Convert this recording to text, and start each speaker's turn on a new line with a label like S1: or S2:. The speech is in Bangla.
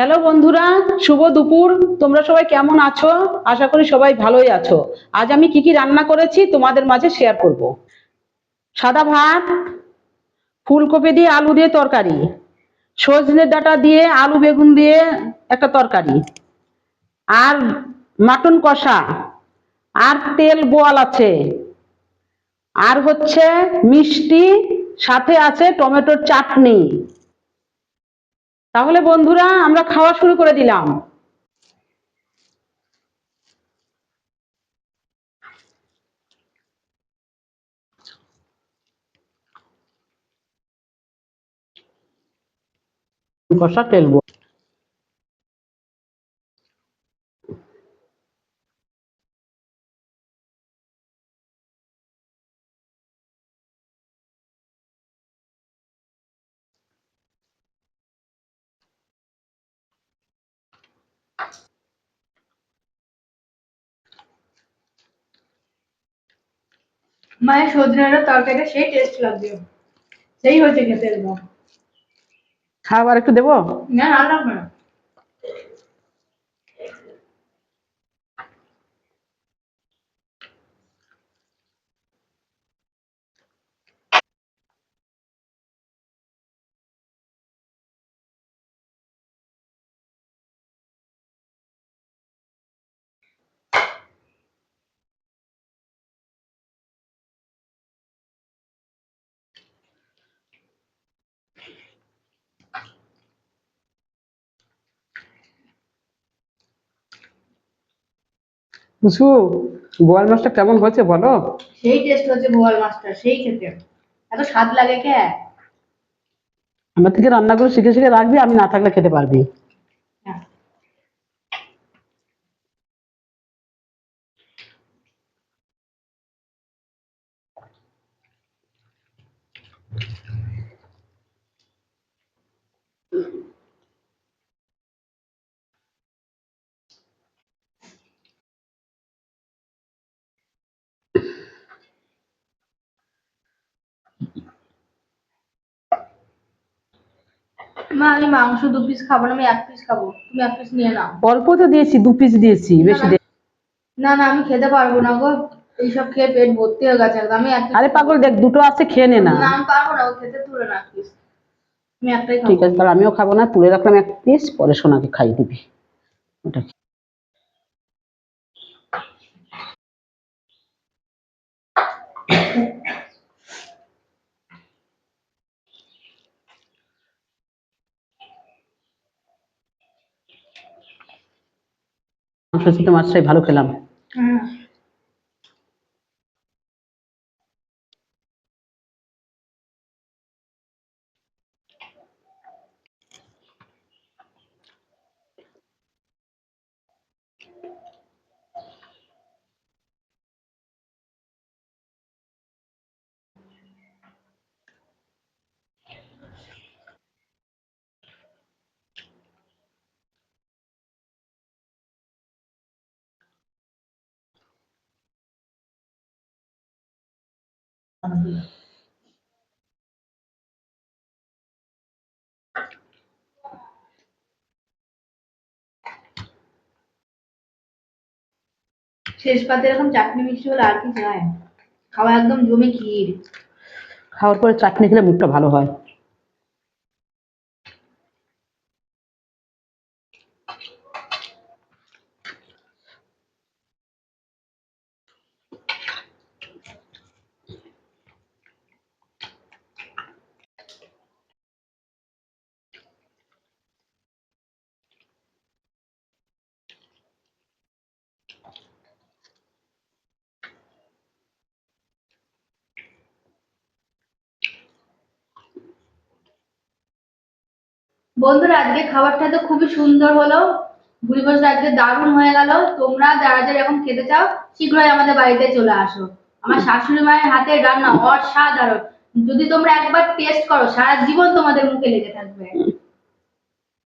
S1: হ্যালো বন্ধুরা, শুভ দুপুর। তোমরা সবাই কেমন আছো? আশা করি সবাই ভালোই আছো। আজ আমি কি কি রান্না করেছি তোমাদের মাঝে শেয়ার করব। সাদা ভাত, ফুলকপি দিয়ে আলু দিয়ে তরকারি, সজনে ডাঁটা দিয়ে আলু বেগুন দিয়ে একটা তরকারি, আর মাটন কষা, আর তেল বোয়াল আছে, আর হচ্ছে মিষ্টি, সাথে আছে টমেটোর চাটনি। তাহলে বন্ধুরা আমরা খাওয়া শুরু করে দিলাম। কষা তেলবো
S2: মায়ের সজনের তরকারিটা সেই টেস্ট লাগবে। সেই হয়েছে খেতে একদম।
S1: খাবার একটু দেবো?
S2: না না লাগবে না।
S1: কুসু বোয়াল মাছটা কেমন হয়েছে বলো?
S2: সেই টেস্ট হয়েছে বোয়াল মাছটা সেই খেতে। এত স্বাদ লাগে কে?
S1: আমার থেকে রান্না করে শিখে শিখে রাখবি আমি না থাকলে খেতে পারবি।
S2: মা আমি মাংস দু পিস খাব না আমি এক পিস খাব। তুমি এক পিস নিয়ে নাও।
S1: অল্প তো দিয়েছি দু পিস দিয়েছি বেশি
S2: না। না আমি খেতে পারব না গো। এইসব খেয়ে পেট ভর্তি হয়ে গেছে আমি এক
S1: আরে পাগল দেখ দুটো আছে খেয়ে নে না।
S2: আমি পারব না খেতে তুলে না পিস আমি একটাই
S1: ঠিক আছে তাহলে আমিও খাব না তুলে রাখলাম এক পিস পরে সোনাকে খাইয়ে দিবি। ওটা মাংস ভালো খেলাম।
S2: শেষ পাতে এরকম চাটনি মিষ্টি হলে আর কি চাই খাওয়া একদম জমে ক্ষীর।
S1: খাওয়ার পরে চাটনি খেলে মুখটা ভালো হয়।
S2: বন্ধুরা, আজকে খাবারটা তো খুবই সুন্দর হলো। ভুড়ি বসে আজকে দারুণ হয়ে গেল। তোমরা যারা যারা এখন খেতে চাও, শীঘ্রই আমাদের বাড়িতে চলে আসো। আমার শাশুড়ি মায়ের হাতে রান্না অসাধারণ। যদি তোমরা একবার টেস্ট করো, সারা জীবন তোমাদের মুখে লেগে থাকবে।